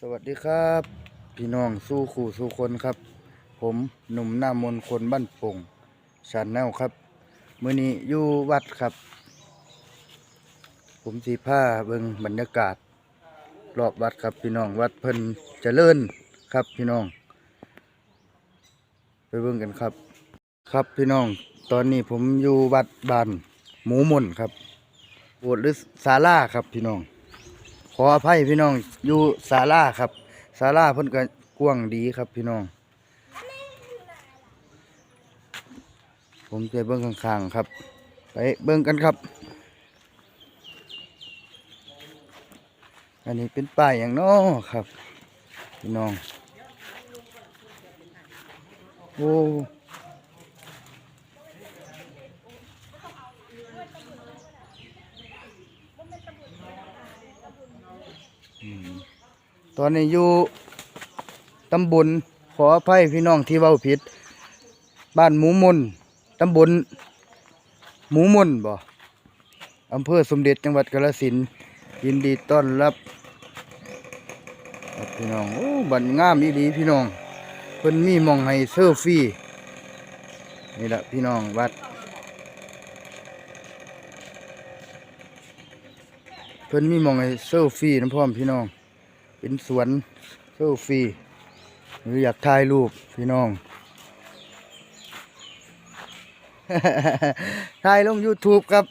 สวัสดีครับ พี่น้องสู้ขู่สู้คนครับ ผมหนุ่มหน้ามนคนบ้านโป่งชาแนลครับมื้อนี้อยู่วัดครับ ผมสีผ้าเบิงบรรยากาศ รอบวัดครับพี่น้องวัดเพิ่นเจริญครับพี่น้อง ไปเบิ่งกันครับ ครับพี่น้องตอนนี้ผมอยู่วัดบ้านหมูมนครับโบสถ์หรือศาลาครับพี่น้อง ขออภัยพี่น้องอยู่ศาลาครับศาลาเพิ่นก็กว้างดีครับพี่น้อง ผมจะเบิ่งข้างๆครับ ไปเบิ่งกันครับ อันนี้เป็นป้ายอย่างน้อครับ พี่น้อง โอ้ ตอนนี้อยู่ตำบลขออภัยพี่น้องที่เว้าผิด บ้านหมูมุนตำบลหมูมุนบ่อำเภอสมเด็จจังหวัดกาฬสินธุ์ยินดีต้อนรับพี่น้องโอ้บันงามอีดีพี่น้องเพิ่นมีมองให้เซอร์ฟี่นี่แหละพี่น้องวัดเพิ่นมีมองให้เซอร์ฟี่น้ำพร้อมพี่น้อง เป็นสวนเซอร์ฟี่ หรืออยากถ่ายรูปพี่น้องถ่ายลง YouTube ครับ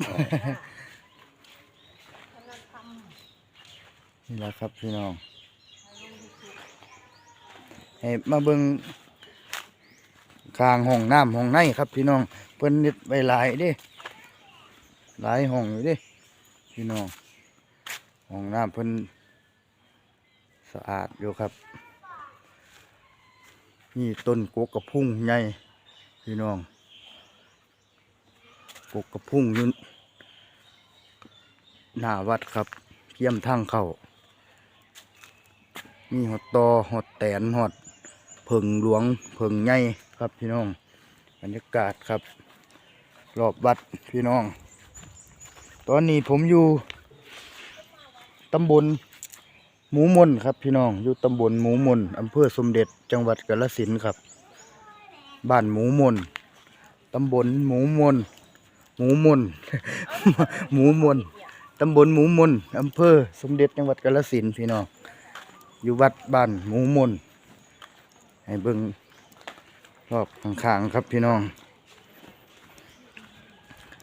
นี่แหละครับพี่น้อง ให้มาเบิงข้างห้องน้ำห้องในครับพี่น้อง เพิ่นนิดไว้หลายด้หลายห้องอยู่ด้พี่น้องห้องน้ำเพิ่น สะอาดอยู่ครับ นี่ต้นกกกระพุ่งใหญ่พี่น้องกกกระพุ่งอยืนหน้าวัดครับเยี่ยมทางเข้ามีหอดตอหอดแตนหอดเพิงหลวงเพิงใหญ่ครับพี่น้องบรรยากาศครับ รอบวัดพี่น้อง ตอนนี้ผมอยู่ตำบล หมูมนครับพี่น้องอยู่ตำบลหมูมนอำเภอสมเด็จจังหวัดกาฬสินธุ์ครับ บ้านหมูมนตำบลหมูมนหมูมนหมูมนตำบลหมูมนอำเภอสมเด็จจังหวัดกาฬสินธุ์พี่น้องอยู่วัดบ้านหมูมนให้เบิ่งรอบข้างๆครับพี่น้อง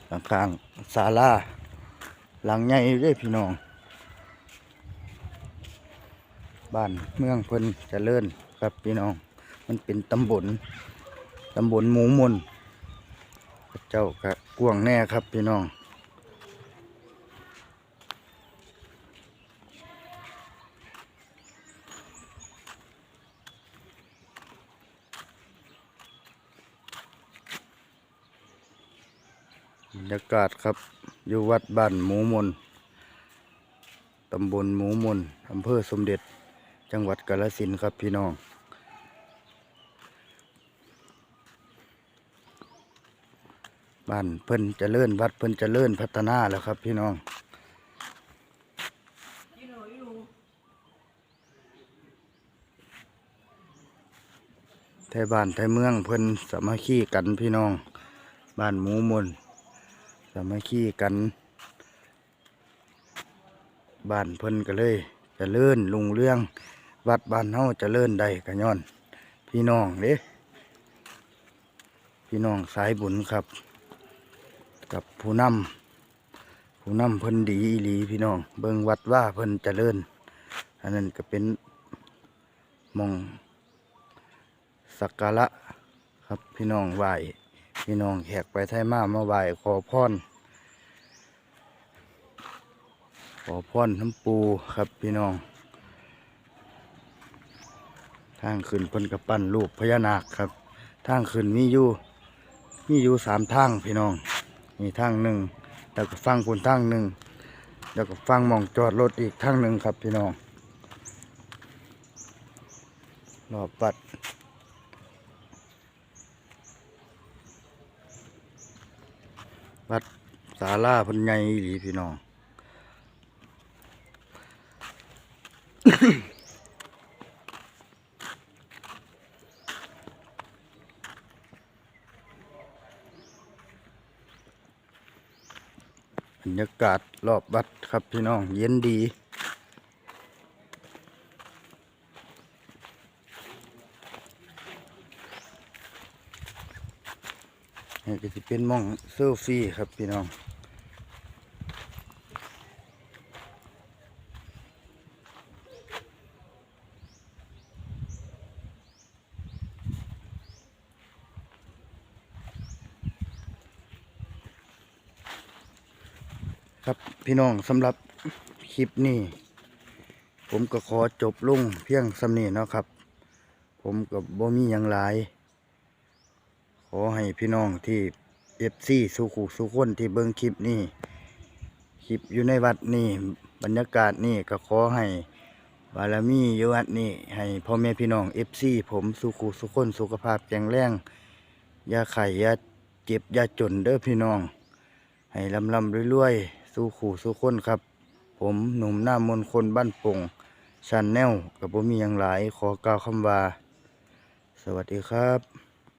ข้างๆศาลาหลังใหญ่เด้พี่น้อง บ้านเมืองเพิ่นเจริญครับพี่น้อง มันเป็นตำบลตำบลหมูมนเจ้ากะกวางแน่ครับพี่น้องบรรยากาศครับ อยู่วัดบ้านหมูมนตำบลหมูมนอำเภอสมเด็จ จังหวัดกาฬสินครับพี่น้อง บ้านเพิ่นจเจริญวัดเพิ่นจเจริญพัฒนาแล้วครับพี่น้องไทยบ้านไทยเมืองเพิ่นสามัคคีกันพี่น้อง บ้านหมูมนสามัคคีกัน บ้านเพิ่นก็เลยจเจริญลุงเรื่อง วัดบ้านเฮาจะเจริญได้ก็ย้อน พี่น้องเด้พี่น้องสายบุญครับ กับผู้นำผู้นำเพิ่นดีอีหลีพี่น้อง เบิ่งวัดว่าเพิ่นเจริญอันนั้นก็เป็นมองสักการะครับพี่น้องไหวพี่น้องแขกไปไทยมามาไหวขอพรขอพรน้ำปูครับพี่น้อง ทางขึ้นเพิ่นกับปั้นรูปพญานาคครับ ทางขึ้นมีอยู่มีอยู่สามทางพี่น้องมีทางหนึ่งแล้วก็ฟังคนทางหนึ่งแล้วก็ฟังมองจอดรถอีกทางหนึ่งครับพี่น้องรอบปัดวัดศาลาพันใหญ่อีหลีพี่น้อง บรรยากาศรอบวัดครับพี่น้องเย็นดี นี่ก็จะเป็นมองเซลฟี่ครับพี่น้อง ครับพี่น้องสำหรับคลิปนี้ ผมก็ขอจบลงเพียงสำนีเนาะครับ ผมกับบ่มีอย่างหลาย ขอให้พี่น้องที่เอฟซีสุขุสุขนที่เบิ่งคลิปนี้ คลิปอยู่ในวัดนี่บรรยากาศนี่ก็ขอให้บารมีอยู่วัดนี่ให้พ่อแม่พี่น้องเอฟซีผมสุขุสุขนสุขภาพแข็งแรงยาไข่ยาเจ็บยาจนเด้อพี่น้อง ให้ลำลำรวยๆ สู้ขู่สู้คนครับ ผมหนุ่มหน้ามนคนบ้านปงชันแนลกับผมมีอย่างหลายขอกล่าวคำว่า สวัสดีครับ